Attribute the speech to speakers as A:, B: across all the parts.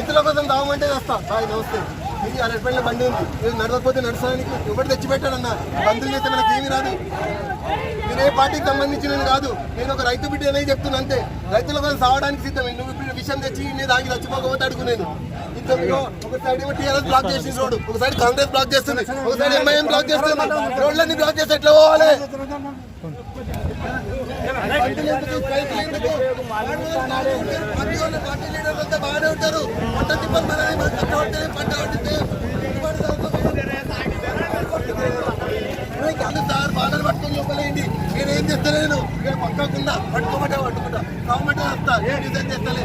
A: రైతుల కోసం దామంటే వస్తా బాయ్ నమస్తే. ఇది అరటిపల్లి బండి ఉంది. మీరు నడవకపోతే నడచడానికి ఎవరు తెచ్చిపెట్టాడన్న? బంధువులు చేస్తే మనకి ఏమి రాదు. నేను ఏ పార్టీకి సంబంధించిన కాదు. నేను ఒక రైతు బిడ్డ అనేది చెప్తున్నా అంతే. రైతుల కోసం సావడానికి సిద్ధమే నువ్వు ఇప్పుడు విషయం తెచ్చి నేను ఆగి చచ్చిపోకపోతే అడుగునేను. ఒకసారి ఒక సైడ్ టీఆర్ఎస్ బ్లాక్ చేసింది రోడ్డు? కాంగ్రెస్ బ్లాక్ చేస్తుంది. ఒక సైడ్ ఎంఐఎం బ్లాక్ చేస్తుంది. రోడ్లన్నీ బ్లాక్ చేస్తే ఎట్లా పోవాలి? బాగానే ఉంటారు. పంట తిప్పలు మనమే, పంట పడితే పంట పడితే సార్ బాధలు పట్టుకొని నేను ఏం చేస్తలేను నేను? పక్కకుండా పట్టుకోమంటే పట్టుకుంటా. కావమంటే వస్తా. ఏం డిజైన్ చేస్తలే?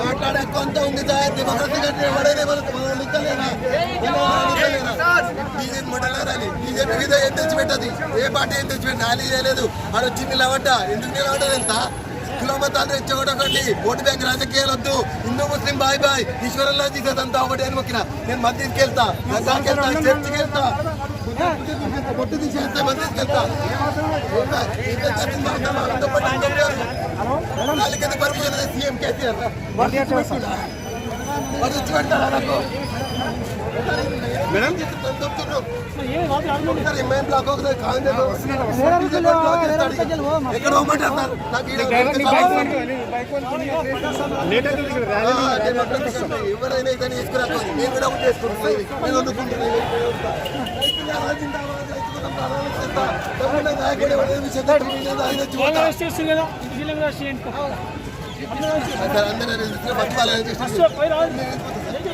A: మాట్లాడే కొంత ఉంది సార్. డెమోక్రసీ కంటే ఎవడైనా మనకు నిక్కలేనా బీజేపీ బీజేపీ మీద ఏం తెచ్చిపెట్టది? ఏ పార్టీ ఏం తెచ్చిపెట్టి నాలి చేయలేదు. ఆడ వచ్చి నిలబడ్డ ఎందుకు నిలబడ్డ తెలుసా? కులమతాలు రెచ్చగొట్టకండి. ఓటు బ్యాంక్ రాజకీయాలు వద్దు హిందూ ముస్లిం బాయ్ బాయ్. ఈశ్వరంలో తీసేదంతా ఒకటి అని మొక్కిన. నేను మసీద్కి వెళ్తా దర్గాకి వెళ్తా. చర్చికి వెళ్తా. బొట్టు తీసేస్తే మసీద్కి వెళ్తా వాళ్ళకి సీఎం కేసీఆర్ వాళ్ళు తెచ్చి పెడతారా నాకు? మేడం ఎంఐఎం బ్లాక్ ఒకసారి. ఎక్కడ తీసుకొస్తా. ఎవరైనా ఇదని తీసుకురాకు. నేను కూడా ఒకటి చేసుకుంటున్నాను. నేను వండుకుంటున్నాను. అందరూ